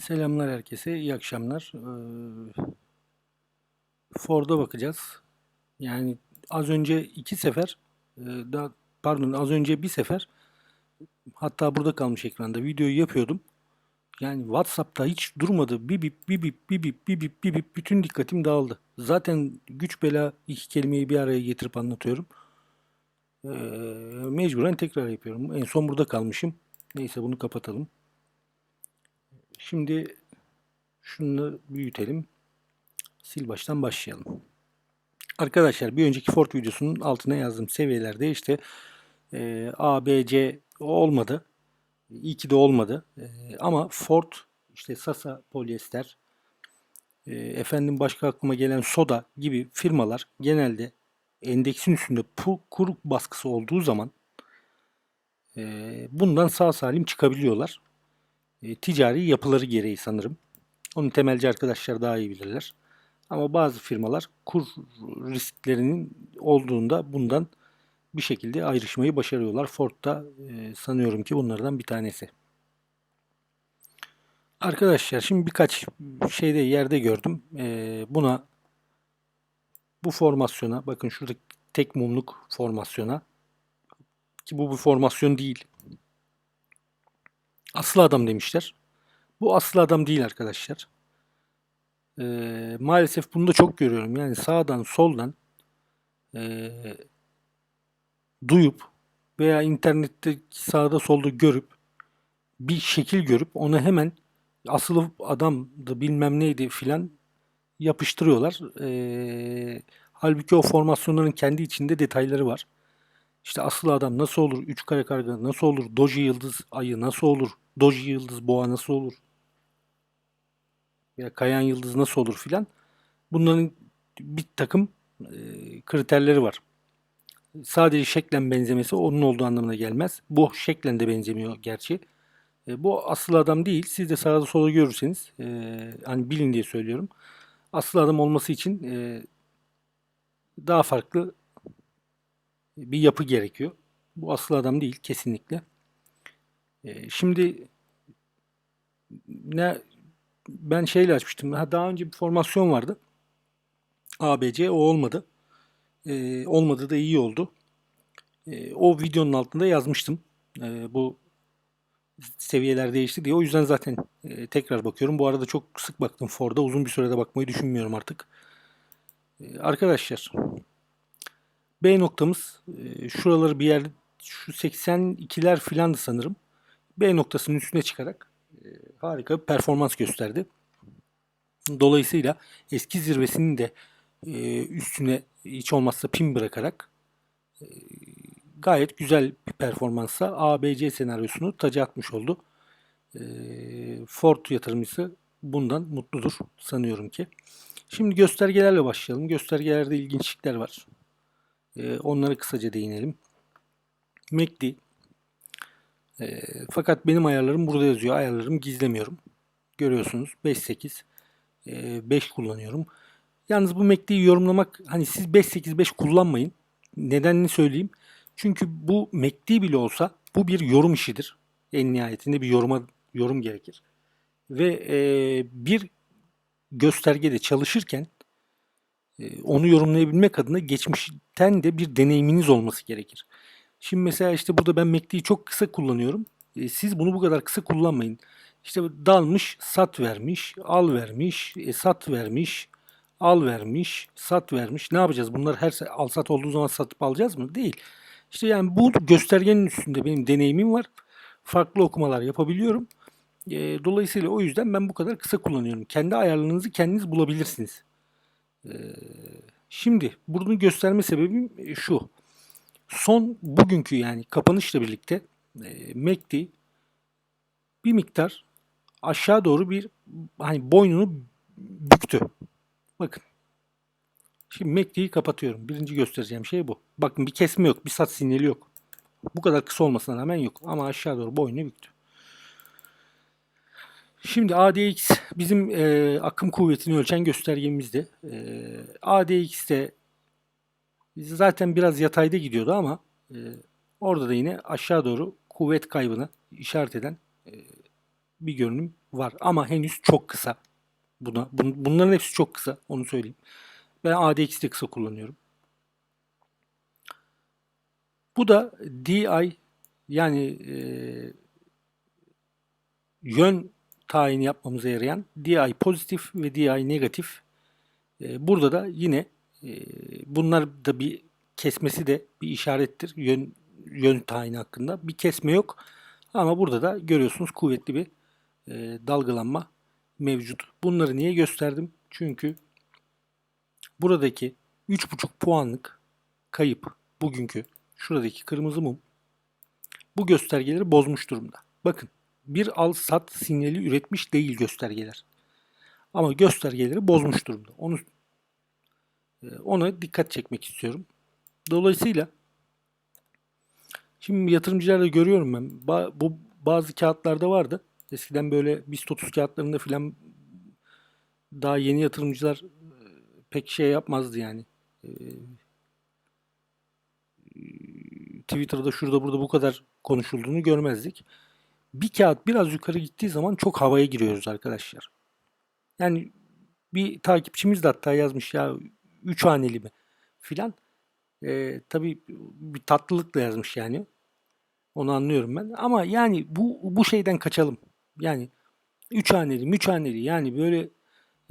Selamlar herkese, iyi akşamlar. Ee, Ford'a bakacağız. Yani az önce iki sefer, e, daha pardon az önce bir sefer, hatta burada kalmış ekranda videoyu yapıyordum. Yani WhatsApp'ta hiç durmadı. Bip, bir bip, bir bip, bir bip, bir bip, bütün dikkatim dağıldı. Zaten güç bela iki kelimeyi bir araya getirip anlatıyorum. Ee, mecburen tekrar yapıyorum. En son burada kalmışım. Neyse bunu kapatalım. Şimdi şunu büyütelim. Sil baştan başlayalım. Arkadaşlar bir önceki Ford videosunun altına yazdığım seviyelerde işte e, A, B, C olmadı. İyi ki de olmadı. E, ama Ford, işte Sasa Polyester, e, efendim başka aklıma gelen Soda gibi firmalar genelde endeksin üstünde pu, kur baskısı olduğu zaman e, bundan sağ salim çıkabiliyorlar. E, ticari yapıları gereği sanırım. Onu temelci arkadaşlar daha iyi bilirler. Ama bazı firmalar kur risklerinin olduğunda bundan bir şekilde ayrışmayı başarıyorlar. Ford da e, sanıyorum ki bunlardan bir tanesi. Arkadaşlar şimdi birkaç şeyde yerde gördüm. E, buna bu formasyona bakın şurada tek mumluk formasyona ki bu bir formasyon değil. Aslı adam demişler. Bu aslı adam değil arkadaşlar. Ee, maalesef bunu da çok görüyorum. Yani sağdan soldan e, duyup veya internette sağda solda görüp bir şekil görüp onu hemen asılı adamdı bilmem neydi filan yapıştırıyorlar. Ee, halbuki o formasyonların kendi içinde detayları var. İşte asıl adam nasıl olur? Üç kare karga nasıl olur? Doji yıldız ayı nasıl olur? Doji yıldız boğa nasıl olur? Ya kayan yıldız nasıl olur filan. Bunların bir takım e, kriterleri var. Sadece şeklen benzemesi onun olduğu anlamına gelmez. Bu şeklen de benzemiyor gerçi. E, bu asıl adam değil. Siz de sağda sola görürseniz e, hani bilin diye söylüyorum. Asıl adam olması için e, daha farklı bir yapı gerekiyor. Bu asıl adam değil kesinlikle. E, şimdi ne ben şeyle açmıştım. Ha, daha önce bir formasyon vardı. ABC o olmadı. E, olmadı da iyi oldu. E, o videonun altında yazmıştım. Bu seviyeler değişti diye. O yüzden zaten e, tekrar bakıyorum. Bu arada çok sık baktım Ford'a. Uzun bir sürede bakmayı düşünmüyorum artık. Arkadaşlar B noktamız e, şuraları bir yer şu 82'ler filandı sanırım. B noktasının üstüne çıkarak e, harika bir performans gösterdi. Dolayısıyla eski zirvesinin de e, üstüne hiç olmazsa pin bırakarak e, gayet güzel bir performansla ABC senaryosunu taca atmış oldu. E, Ford yatırımcısı bundan mutludur sanıyorum ki. Şimdi göstergelerle başlayalım. Göstergelerde ilginçlikler var. E, onlara kısaca değinelim. MACD e, fakat benim ayarlarım burada yazıyor. Ayarlarımı gizlemiyorum. Görüyorsunuz 5.8 e, 5 kullanıyorum. Yalnız bu MACD'yi yorumlamak hani siz 5.8.5 kullanmayın. Nedenini söyleyeyim. Çünkü bu MACD bile olsa bu bir yorum işidir. En nihayetinde bir yoruma yorum gerekir. Ve e, bir göstergede çalışırken onu yorumlayabilmek adına geçmişten de bir deneyiminiz olması gerekir. Şimdi mesela işte burada ben MACD'yi çok kısa kullanıyorum. E, siz bunu bu kadar kısa kullanmayın. İşte dalmış, sat vermiş, al vermiş, e, sat vermiş, al vermiş, sat vermiş. Ne yapacağız? Bunlar her al sat olduğu zaman satıp alacağız mı? Değil. İşte yani bu göstergenin üstünde benim deneyimim var. Farklı okumalar yapabiliyorum. E, dolayısıyla o yüzden ben bu kadar kısa kullanıyorum. Kendi ayarlarınızı kendiniz bulabilirsiniz. E, şimdi bunu gösterme sebebim şu. Son bugünkü yani kapanışla birlikte e, MACD bir miktar aşağı doğru bir hani boynunu büktü. Bakın. Şimdi MACD'yi kapatıyorum. Birinci göstereceğim şey bu. Bakın bir kesme yok. Bir sat sinyali yok. Bu kadar kısa olmasına rağmen yok. Ama aşağı doğru boynunu büktü. Şimdi ADX bizim e, akım kuvvetini ölçen göstergemizdi. E, ADX'te zaten biraz yatayda gidiyordu ama e, orada da yine aşağı doğru kuvvet kaybını işaret eden e, bir görünüm var. Ama henüz çok kısa. Buna, bun- bunların hepsi çok kısa. Onu söyleyeyim. Ben ADX'i de kısa kullanıyorum. Bu da DI yani e, yön tayini yapmamıza yarayan DI pozitif ve DI negatif. E, burada da yine e, bunlar da bir kesmesi de bir işarettir yön yön tayini hakkında. Bir kesme yok ama burada da görüyorsunuz kuvvetli bir e, dalgalanma mevcut. Bunları niye gösterdim? Çünkü buradaki 3,5 puanlık kayıp bugünkü şuradaki kırmızı mum bu göstergeleri bozmuş durumda. Bakın bir al sat sinyali üretmiş değil göstergeler. Ama göstergeleri bozmuş durumda. Onu e, ona dikkat çekmek istiyorum. Dolayısıyla şimdi yatırımcılarda görüyorum ben. Bu bazı kağıtlarda vardı. Eskiden böyle BIST 30 kağıtlarında filan daha yeni yatırımcılar e, pek şey yapmazdı yani. E, Twitter'da şurada burada bu kadar konuşulduğunu görmezdik. Bir kağıt biraz yukarı gittiği zaman çok havaya giriyoruz arkadaşlar. Yani bir takipçimiz de hatta yazmış ya 3 haneli mi filan. E, tabii bir tatlılıkla yazmış yani. Onu anlıyorum ben. Ama yani bu bu şeyden kaçalım. Yani 3 haneli, 3 haneli yani böyle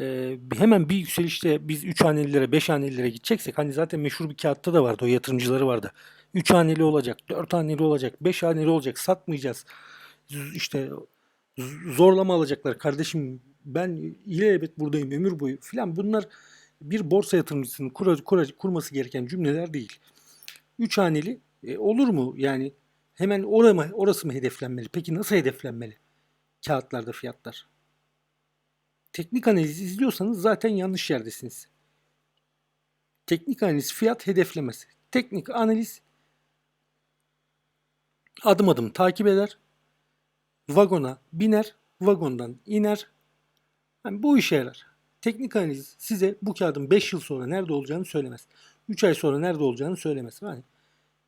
e, hemen bir yükselişte biz 3 hanelilere, 5 hanelilere gideceksek hani zaten meşhur bir kağıtta da vardı o yatırımcıları vardı. 3 haneli olacak, 4 haneli olacak, 5 haneli olacak, satmayacağız. İşte zorlama alacaklar. Kardeşim ben ilelebet buradayım ömür boyu filan bunlar bir borsa yatırımcısının kura, kura- kurması gereken cümleler değil. 3 haneli e, olur mu? Yani hemen oraya mı, orası mı hedeflenmeli? Peki nasıl hedeflenmeli? Kağıtlarda fiyatlar. Teknik analiz izliyorsanız zaten yanlış yerdesiniz. Teknik analiz fiyat hedeflemez. Teknik analiz adım adım takip eder. Vagona biner, vagondan iner. Yani bu işe yarar. Teknik analiz size bu kağıdın 5 yıl sonra nerede olacağını söylemez. 3 ay sonra nerede olacağını söylemez. Yani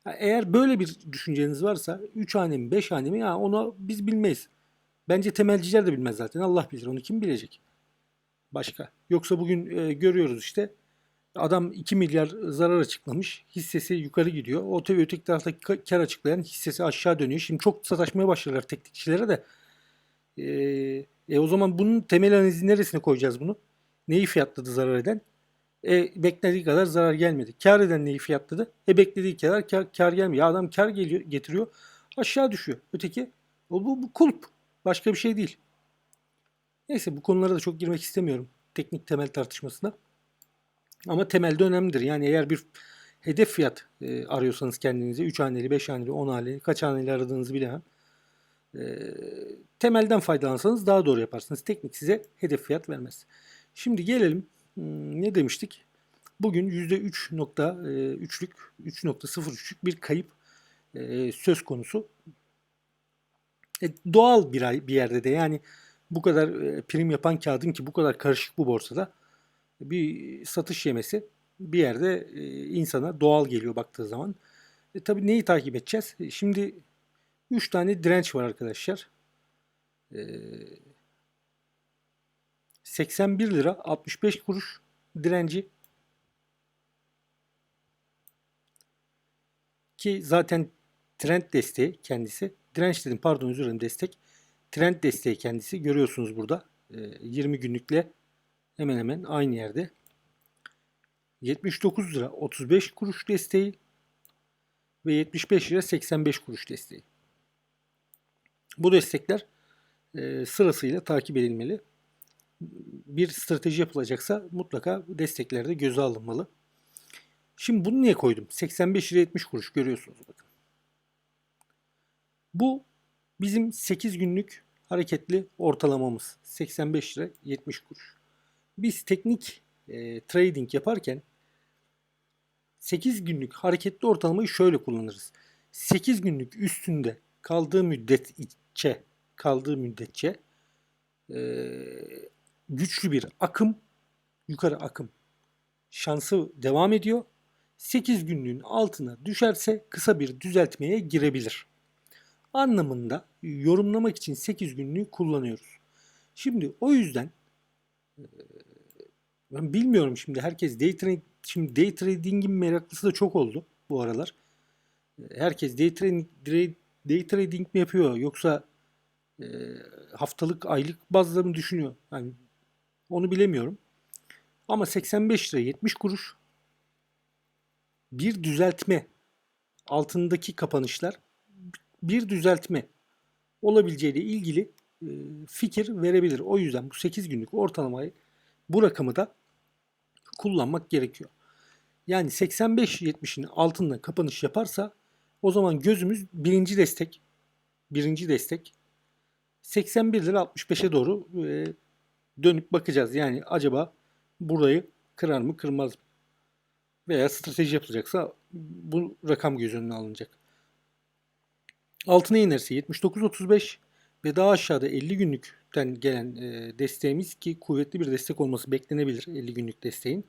ya eğer böyle bir düşünceniz varsa 3 hane mi 5 hane ya onu biz bilmeyiz. Bence temelciler de bilmez zaten. Allah bilir. Onu kim bilecek? Başka. Yoksa bugün e, görüyoruz işte adam 2 milyar zarar açıklamış. Hissesi yukarı gidiyor. O tabii öteki taraftaki ka- kar açıklayan hissesi aşağı dönüyor. Şimdi çok sataşmaya başladılar teknikçilere de. E, e, o zaman bunun temel analizi neresine koyacağız bunu? Neyi fiyatladı zarar eden? E, beklediği kadar zarar gelmedi. Kar eden neyi fiyatladı? E beklediği kadar kar, kar gelmiyor. Ya adam kar geliyor, getiriyor. Aşağı düşüyor. Öteki o bu, bu kulp. Başka bir şey değil. Neyse bu konulara da çok girmek istemiyorum. Teknik temel tartışmasına. Ama temelde önemlidir. Yani eğer bir hedef fiyat e, arıyorsanız kendinize 3 haneli, 5 haneli, 10 haneli, kaç haneli aradığınızı bilemem. E, temelden faydalansanız daha doğru yaparsınız. Teknik size hedef fiyat vermez. Şimdi gelelim hmm, ne demiştik? Bugün %3.3'lük, 3.03'lük bir kayıp e, söz konusu. E, doğal bir, bir yerde de yani bu kadar e, prim yapan kağıdın ki bu kadar karışık bu borsada bir satış yemesi bir yerde e, insana doğal geliyor baktığı zaman. E, tabii neyi takip edeceğiz? E, Şimdi 3 tane direnç var arkadaşlar. E, 81 lira 65 kuruş direnci ki zaten trend desteği kendisi. Direnç dedim pardon özür dilerim destek. Trend desteği kendisi görüyorsunuz burada. E, 20 günlükle hemen hemen aynı yerde. 79 lira 35 kuruş desteği ve 75 lira 85 kuruş desteği. Bu destekler e, sırasıyla takip edilmeli. Bir strateji yapılacaksa mutlaka desteklerde göze alınmalı. Şimdi bunu niye koydum? 85 lira 70 kuruş görüyorsunuz bakın. Bu bizim 8 günlük hareketli ortalamamız. 85 lira 70 kuruş. Biz teknik e, trading yaparken 8 günlük hareketli ortalamayı şöyle kullanırız. 8 günlük üstünde kaldığı müddetçe kaldığı müddetçe e, güçlü bir akım yukarı akım şansı devam ediyor. 8 günlüğün altına düşerse kısa bir düzeltmeye girebilir. anlamında yorumlamak için 8 günlüğü kullanıyoruz. Şimdi o yüzden e, ben bilmiyorum şimdi herkes day trade şimdi day trading'in meraklısı da çok oldu bu aralar. E, Herkes day trading, day trading mi yapıyor yoksa e, haftalık aylık bazda mı düşünüyor? Yani onu bilemiyorum. Ama 85 lira 70 kuruş bir düzeltme altındaki kapanışlar bir düzeltme olabileceğiyle ilgili e, fikir verebilir. O yüzden bu 8 günlük ortalamayı bu rakamı da kullanmak gerekiyor. Yani 85-70'in altında kapanış yaparsa o zaman gözümüz birinci destek birinci destek 81 lira 65'e doğru e, dönüp bakacağız. Yani acaba burayı kırar mı kırmaz mı? Veya strateji yapılacaksa bu rakam göz önüne alınacak. Altına inerse 79.35 ve daha aşağıda 50 günlükten gelen e, desteğimiz ki kuvvetli bir destek olması beklenebilir 50 günlük desteğin.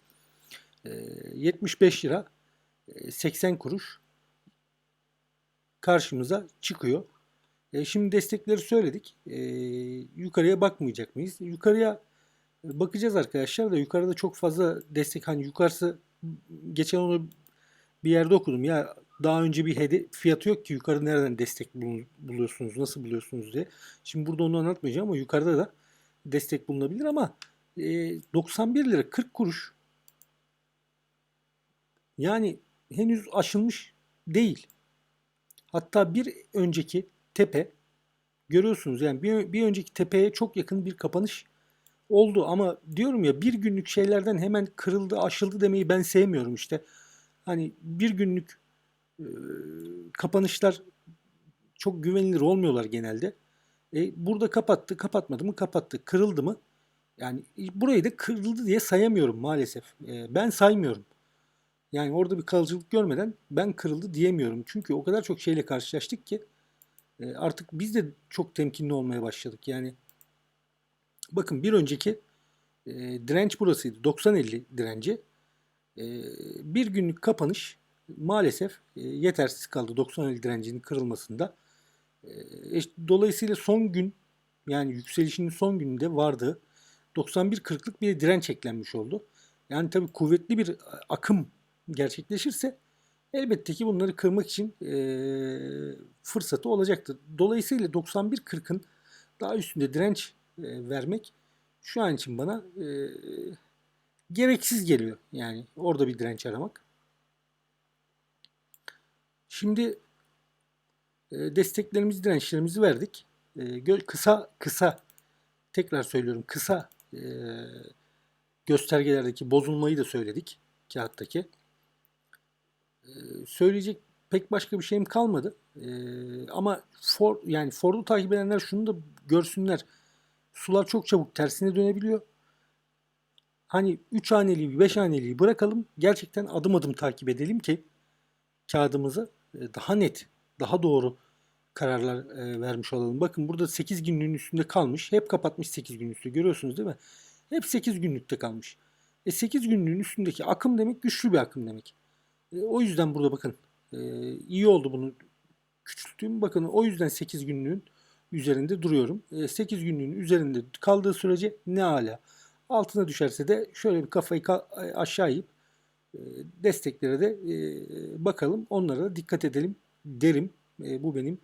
E, 75 lira e, 80 kuruş karşımıza çıkıyor. E, şimdi destekleri söyledik. E, yukarıya bakmayacak mıyız? Yukarıya bakacağız arkadaşlar da yukarıda çok fazla destek hani yukarısı geçen onu bir yerde okudum ya daha önce bir hede fiyatı yok ki yukarı nereden destek bul- buluyorsunuz nasıl buluyorsunuz diye. Şimdi burada onu anlatmayacağım ama yukarıda da destek bulunabilir ama e, 91 lira 40 kuruş yani henüz aşılmış değil. Hatta bir önceki tepe görüyorsunuz yani bir, bir önceki tepeye çok yakın bir kapanış oldu ama diyorum ya bir günlük şeylerden hemen kırıldı aşıldı demeyi ben sevmiyorum işte. Hani bir günlük e, kapanışlar çok güvenilir olmuyorlar genelde. E, burada kapattı, kapatmadı mı kapattı, kırıldı mı? Yani burayı da kırıldı diye sayamıyorum maalesef. E, ben saymıyorum. Yani orada bir kalıcılık görmeden ben kırıldı diyemiyorum. Çünkü o kadar çok şeyle karşılaştık ki e, artık biz de çok temkinli olmaya başladık. Yani bakın bir önceki e, direnç burasıydı. 90-50 direnci. E, bir günlük kapanış maalesef e, yetersiz kaldı 90-50 direncinin kırılmasında. E, dolayısıyla son gün yani yükselişinin son gününde vardı 91-40'lık bir direnç eklenmiş oldu. Yani tabii kuvvetli bir akım gerçekleşirse elbette ki bunları kırmak için e, fırsatı olacaktır. Dolayısıyla 91-40'ın daha üstünde direnç e, vermek şu an için bana e, gereksiz geliyor. Yani orada bir direnç aramak. Şimdi e, desteklerimizi, dirençlerimizi verdik. E, kısa kısa tekrar söylüyorum kısa e, göstergelerdeki bozulmayı da söyledik kağıttaki. E, söyleyecek pek başka bir şeyim kalmadı. E, ama for, yani Ford'u takip edenler şunu da görsünler. Sular çok çabuk tersine dönebiliyor. Hani 3 haneliği, 5 haneliği bırakalım. Gerçekten adım adım takip edelim ki kağıdımızı daha net, daha doğru kararlar vermiş olalım. Bakın burada 8 günlüğün üstünde kalmış. Hep kapatmış 8 gün. Görüyorsunuz değil mi? Hep 8 günlükte kalmış. E 8 günlüğün üstündeki akım demek güçlü bir akım demek. E, o yüzden burada bakın e, iyi oldu bunu küçülttüğüm. Bakın o yüzden 8 günlüğün üzerinde duruyorum. E, 8 günlüğün üzerinde kaldığı sürece ne ala. Altına düşerse de şöyle bir kafayı aşağı eğip desteklere de bakalım. Onlara da dikkat edelim derim. Bu benim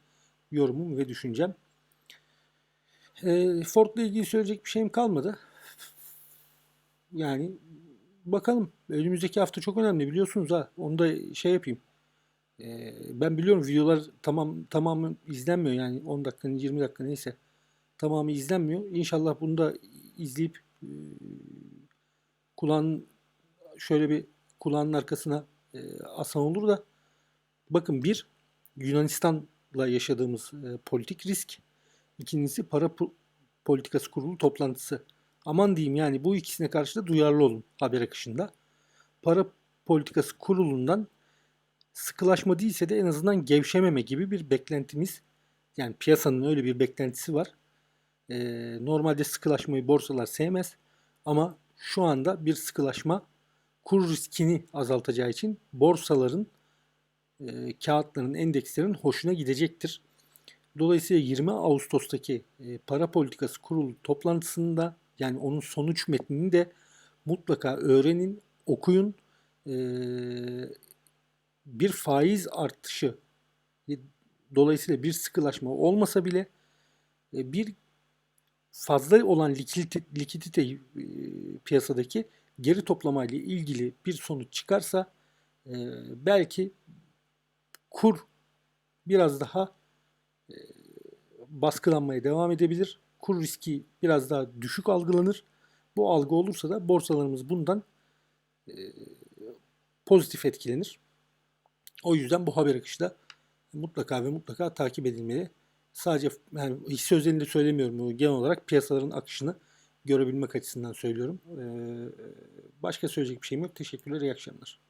yorumum ve düşüncem. Ford'la ilgili söyleyecek bir şeyim kalmadı. Yani bakalım. Önümüzdeki hafta çok önemli biliyorsunuz ha. Onu da şey yapayım. Ben biliyorum videolar tamam tamamı izlenmiyor yani 10 dakikanın 20 dakika neyse tamamı izlenmiyor. İnşallah bunu da izleyip kulağın şöyle bir kulağının arkasına e, asan olur da bakın bir Yunanistan'la yaşadığımız e, politik risk ikincisi para politikası kurulu toplantısı. Aman diyeyim yani bu ikisine karşı da duyarlı olun haber akışında. Para politikası kurulundan sıkılaşma değilse de en azından gevşememe gibi bir beklentimiz yani piyasanın öyle bir beklentisi var. Ee, normalde sıkılaşmayı borsalar sevmez ama şu anda bir sıkılaşma kur riskini azaltacağı için borsaların e, kağıtların, endekslerin hoşuna gidecektir. Dolayısıyla 20 Ağustos'taki e, para politikası kurulu toplantısında yani onun sonuç metnini de mutlaka öğrenin, okuyun. E, bir faiz artışı e, dolayısıyla bir sıkılaşma olmasa bile e, bir fazla olan likidite, likidite e, piyasadaki geri toplama ile ilgili bir sonuç çıkarsa e, belki kur biraz daha e, baskılanmaya devam edebilir. Kur riski biraz daha düşük algılanır. Bu algı olursa da borsalarımız bundan e, pozitif etkilenir. O yüzden bu haber akışı da mutlaka ve mutlaka takip edilmeli. Sadece yani hisse özelinde söylemiyorum. Genel olarak piyasaların akışını görebilmek açısından söylüyorum. Ee, başka söyleyecek bir şeyim yok. Teşekkürler, iyi akşamlar.